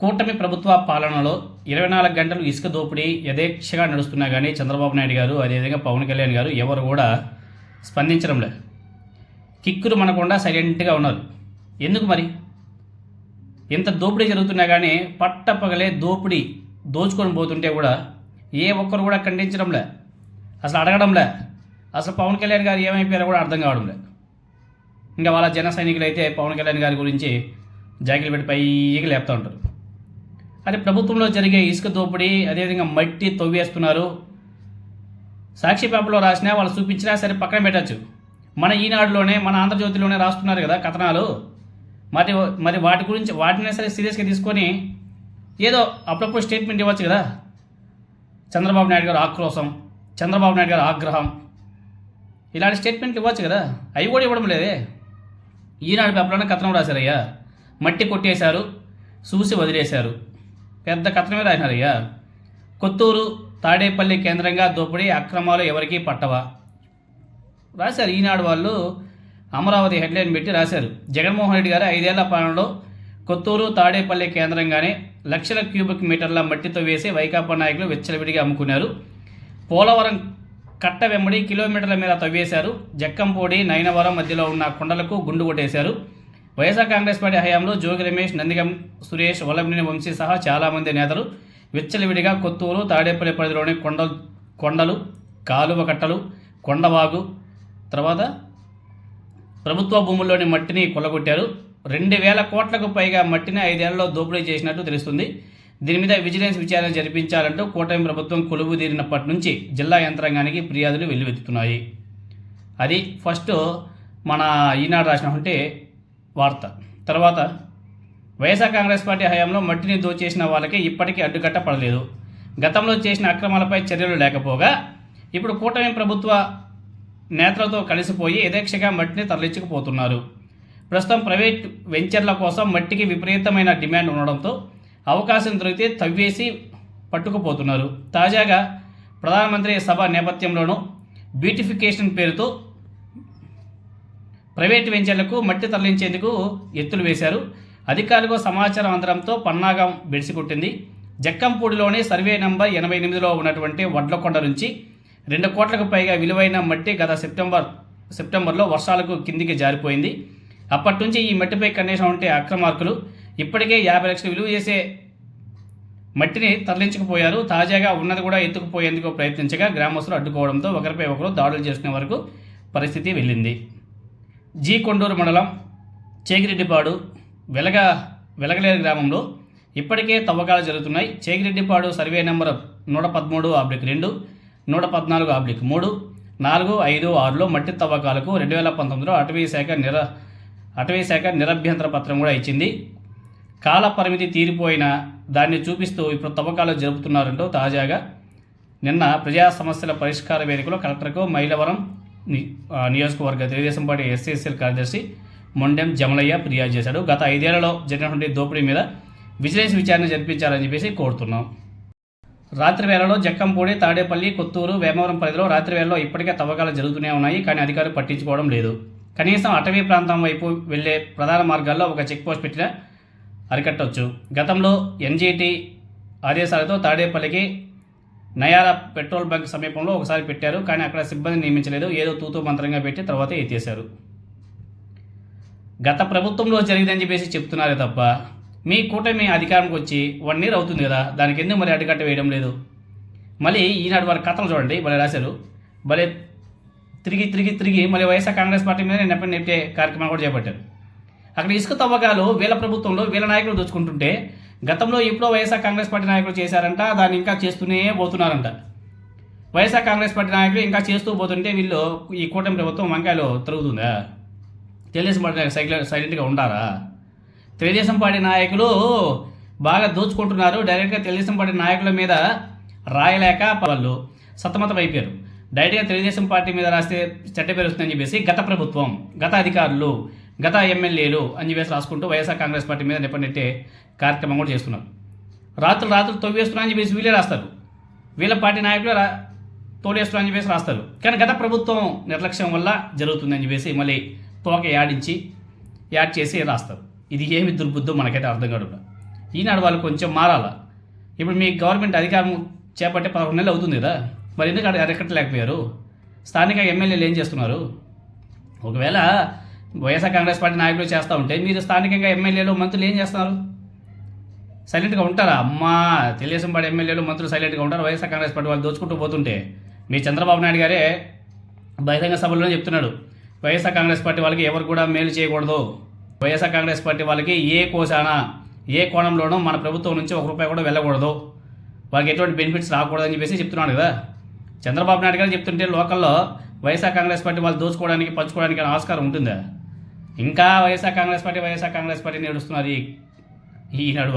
కూటమి ప్రభుత్వ పాలనలో ఇరవై నాలుగు గంటలు ఇసుక దోపిడీ యథేచ్ఛగా నడుస్తున్నా కానీ చంద్రబాబు నాయుడు గారు అదేవిధంగా పవన్ కళ్యాణ్ గారు ఎవరు కూడా స్పందించడం లేదు. కిక్కురు మనకుండా సైలెంట్గా ఉన్నారు. ఎందుకు మరి? ఇంత దోపిడీ జరుగుతున్నా కానీ పట్టపగలే దోపిడీ దోచుకొని పోతుంటే కూడా ఏ ఒక్కరు కూడా ఖండించడంలే అసలు అడగడంలే అసలు పవన్ కళ్యాణ్ గారు ఏమైపోయారో కూడా అర్థం కావడంలే ఇంకా వాళ్ళ జన సైనికులు అయితే పవన్ కళ్యాణ్ గారి గురించి జాకిలు పెట్టి పైకి లేపుతూ ఉంటారు. అదే ప్రభుత్వంలో జరిగే ఇసుక దోపిడీ అదేవిధంగా మట్టి తవ్వేస్తున్నారు. సాక్షి పేపర్లో రాసినా వాళ్ళు చూపించినా సరే పక్కన పెట్టచ్చు. మన ఈనాడులోనే మన ఆంధ్రజ్యోతిలోనే రాస్తున్నారు కదా కథనాలు. మరి మరి వాటి గురించి వాటినే సరే సీరియస్గా తీసుకొని ఏదో అప్పుడప్పుడు స్టేట్మెంట్ ఇవ్వచ్చు కదా. చంద్రబాబు నాయుడు గారు ఆక్రోశం చంద్రబాబు నాయుడు గారు ఆగ్రహం. ఇలాంటి స్టేట్మెంట్లు ఇవ్వచ్చు కదా. అవి కూడా ఇవ్వడం లేదే. ఈనాడు పేపర్లోనే కథనం రాశారయ్యా. మట్టి కొట్టేశారు చూసి వదిలేశారు. పెద్ద కథనమే రాసినారయ్యా కొత్తూరు తాడేపల్లి కేంద్రంగా దోపిడీ అక్రమాలు ఎవరికీ పట్టవా? రాశారు. ఈనాడు వాళ్ళు అమరావతి హెడ్లైన్ పెట్టి రాశారు. జగన్మోహన్ రెడ్డి గారు ఐదేళ్ళ పాలనలో కొత్తూరు తాడేపల్లి కేంద్రంగానే లక్షల క్యూబిక్ మీటర్ల మట్టితో వేసి వైకాపా నాయకులు వెచ్చలవిడిగా అమ్ముకున్నారు. పోలవరం కట్ట వెంబడి కిలోమీటర్ల మీద తవ్వేశారు. జక్కంపూడి నయనవరం మధ్యలో ఉన్న కొండలకు గుండు కొట్టేశారు. వైఎస్ఆర్ కాంగ్రెస్ పార్టీ హయాంలో జోగి రమేష్ నందిగం సురేష్ వల్లభనేని వంశీ సహా చాలామంది నేతలు విచ్చలవిడిగా కొత్తూరు తాడేపల్లి పరిధిలోని కొండలు కొండలు కాలువ కట్టలు కొండవాగు తర్వాత ప్రభుత్వ భూముల్లోని మట్టిని కొల్లగొట్టారు. రెండు వేల కోట్లకు పైగా మట్టిని ఐదేళ్ళలో దోపిడీ చేసినట్టు తెలుస్తుంది. దీని మీద విజిలెన్స్ విచారణ జరిపించాలంటూ కూటమి ప్రభుత్వం కొలువు తీరినప్పటి నుంచి జిల్లా యంత్రాంగానికి ఫిర్యాదులు వెల్లువెత్తుతున్నాయి. అది ఫస్ట్ మన ఈనాడు రాసినటువంటి వార్త. తర్వాత వైఎస్ఆర్ కాంగ్రెస్ పార్టీ హయాంలో మట్టిని దోచేసిన వాళ్ళకి ఇప్పటికీ అడ్డుకట్ట పడలేదు. గతంలో చేసిన అక్రమాలపై చర్యలు లేకపోగా ఇప్పుడు కూటమి ప్రభుత్వ నేతలతో కలిసిపోయి యథేక్షగా మట్టిని తరలించుకుపోతున్నారు. ప్రస్తుతం ప్రైవేట్ వెంచర్ల కోసం మట్టికి విపరీతమైన డిమాండ్ ఉండడంతో అవకాశం దొరికితే తవ్వేసి పట్టుకుపోతున్నారు. తాజాగా ప్రధానమంత్రి సభ నేపథ్యంలోనూ బ్యూటిఫికేషన్ పేరుతో ప్రైవేట్ వెంచర్లకు మట్టి తరలించేందుకు ఎత్తులు వేశారు. అధికారులకు సమాచారం అందడంతో పన్నాగం బెడిసికొట్టింది జక్కంపూడిలోని సర్వే నంబర్ ఎనభై ఎనిమిదిలో ఉన్నటువంటి వడ్లకొండ నుంచి రెండు కోట్లకు పైగా విలువైన మట్టి గత సెప్టెంబర్ సెప్టెంబర్లో వర్షాలకు కిందికి జారిపోయింది. అప్పటి నుంచి ఈ మట్టిపై కనీసం ఉంటే అక్రమార్కులు ఇప్పటికే యాభై లక్షలు విలువ చేసే మట్టిని తరలించకపోయారు. తాజాగా ఉన్నది కూడా ఎత్తుకుపోయేందుకు ప్రయత్నించగా గ్రామస్తులు అడ్డుకోవడంతో ఒకరిపై ఒకరు దాడులు చేసుకునే వరకు పరిస్థితి వెళ్ళింది. జీ కొండూరు మండలం చేగిరెడ్డిపాడు వెలగ వెలగలేరు గ్రామంలో ఇప్పటికే తవ్వకాలు జరుగుతున్నాయి. చేగిరెడ్డిపాడు సర్వే నెంబర్ నూట పదమూడు ఆబ్లిక్ రెండు నూట పద్నాలుగు ఆబ్లిక్ మూడు నాలుగు ఐదు ఆరులో మట్టి తవ్వకాలకు రెండు వేల పంతొమ్మిదిలో అటవీ శాఖ నిర అటవీ శాఖ నిరభ్యంతర పత్రం కూడా ఇచ్చింది. కాల పరిమితి తీరిపోయిన దాన్ని చూపిస్తూ ఇప్పుడు తవ్వకాలు జరుపుతున్నారంటూ తాజాగా నిన్న ప్రజా సమస్యల పరిష్కార వేదికలో కలెక్టర్కు మైలవరం నియోజకవర్గ తెలుగుదేశం పార్టీ ఎస్సీఎస్ఎల్ కార్యదర్శి మొండెం జమలయ్య ఫిర్యాదు చేశాడు. గత ఐదేళ్ళలో జరిగినటువంటి దోపిడీ మీద విజిలెన్స్ విచారణ జరిపించాలని చెప్పేసి కోరుతున్నాం. రాత్రి వేళలో జక్కంపూడి తాడేపల్లి కొత్తూరు వేమవరం పరిధిలో రాత్రి వేళలో ఇప్పటికే తవ్వకాలు జరుగుతూనే ఉన్నాయి కానీ అధికారులు పట్టించుకోవడం లేదు. కనీసం అటవీ ప్రాంతం వైపు వెళ్ళే ప్రధాన మార్గాల్లో ఒక చెక్ పోస్ట్ పెట్టిన అరికట్టవచ్చు గతంలో ఎన్జీటీ ఆదేశాలతో తాడేపల్లికి నయార పెట్రోల్ బంక్ సమీపంలో ఒకసారి పెట్టారు కానీ అక్కడ సిబ్బంది నియమించలేదు. ఏదో తూతూ మంత్రంగా పెట్టి తర్వాత ఎత్తేశారు. గత ప్రభుత్వంలో జరిగిందని చెప్పేసి చెప్తున్నారే తప్ప మీ కూటమి అధికారంకి వచ్చి వన్ ఇయర్ అవుతుంది కదా దానికి ఎందుకు మరి అడ్డుకట్ట వేయడం లేదు? మళ్ళీ ఈనాడు వారి కథలు చూడండి భలే రాశారు. భలే తిరిగి తిరిగి తిరిగి మళ్ళీ వైఎస్ఆర్ కాంగ్రెస్ పార్టీ మీద నెప్పని నెప్పే కార్యక్రమం కూడా చేపట్టారు. అక్కడ ఇసుక తవ్వకాలు వీళ్ళ ప్రభుత్వంలో వీళ్ళ నాయకులు దోచుకుంటుంటే గతంలో ఎప్పుడో వైఎస్ఆర్ కాంగ్రెస్ పార్టీ నాయకులు చేశారంట దాన్ని ఇంకా చేస్తూనే పోతున్నారంట. వైఎస్ఆర్ కాంగ్రెస్ పార్టీ నాయకులు ఇంకా చేస్తూ పోతుంటే వీళ్ళు ఈ కూటమి ప్రభుత్వం వంకాయలు తిరుగుతుందా? తెలుగుదేశం పార్టీ నాయకులు సైలెంట్ సైలెంట్గా ఉండారా? తెలుగుదేశం పార్టీ నాయకులు బాగా దోచుకుంటున్నారు డైరెక్ట్గా తెలుగుదేశం పార్టీ నాయకుల మీద రాయలేక వాళ్ళు సతమతం అయిపోయారు. డైరెక్ట్గా తెలుగుదేశం పార్టీ మీద రాస్తే చెడ్డ పేరు వస్తుందని చెప్పేసి గత ప్రభుత్వం గత అధికారులు గత ఎమ్మెల్యేలు అని చెప్పేసి రాసుకుంటూ వైఎస్ఆర్ కాంగ్రెస్ పార్టీ మీద నిప్పనెట్టే కార్యక్రమం కూడా చేస్తున్నారు. రాత్రులు రాత్రులు తవ్వేస్తున్నా అని చెప్పేసి వీళ్ళే రాస్తారు. వీళ్ళ పార్టీ నాయకులు రా తోడేస్తున్నా అని చెప్పేసి రాస్తారు. కానీ గత ప్రభుత్వం నిర్లక్ష్యం వల్ల జరుగుతుందని చెప్పేసి మళ్ళీ తోక యాడించి యాడ్ చేసి రాస్తారు. ఇది ఏమి దుర్బుద్ధో మనకైతే అర్థం కాదు ఈనాడు వాళ్ళు కొంచెం మారాల? ఇప్పుడు మీ గవర్నమెంట్ అధికారం చేపట్టే పదకొండు నెలలు అవుతుంది కదా. మరి ఎందుకు అక్కడ అరకట్టలేకపోయారు స్థానిక ఎమ్మెల్యేలు ఏం చేస్తున్నారు? ఒకవేళ వైఎస్ఆర్ కాంగ్రెస్ పార్టీ నాయకులు చేస్తూ ఉంటే మీరు స్థానికంగా ఎమ్మెల్యేలు మంత్రులు ఏం చేస్తున్నారు? సైలెంట్గా ఉంటారా? అమ్మా తెలుగుదేశం పార్టీ ఎమ్మెల్యేలు మంత్రులు సైలెంట్గా ఉంటారు. వైఎస్ఆర్ కాంగ్రెస్ పార్టీ వాళ్ళు దోచుకుంటూ పోతుంటే మీ చంద్రబాబు నాయుడు గారే బహిరంగ సభలోనే చెప్తున్నాడు. వైఎస్ఆర్ కాంగ్రెస్ పార్టీ వాళ్ళకి ఎవరు కూడా మేలు చేయకూడదు. వైఎస్ఆర్ కాంగ్రెస్ పార్టీ వాళ్ళకి ఏ కోశాన ఏ కోణంలోనూ మన ప్రభుత్వం నుంచి ఒక రూపాయి కూడా వెళ్ళకూడదు. వాళ్ళకి ఎటువంటి బెనిఫిట్స్ రాకూడదని చెప్పేసి చెప్తున్నాడు కదా. చంద్రబాబు నాయుడు గారు చెప్తుంటే లోకల్లో వైఎస్ఆర్ కాంగ్రెస్ పార్టీ వాళ్ళు దోచుకోవడానికి పంచుకోవడానికి ఆస్కారం ఉంటుందా? ఇంకా YSR Congress party YSR Congress party నడుస్తున్నారు ఈ ఈనాడు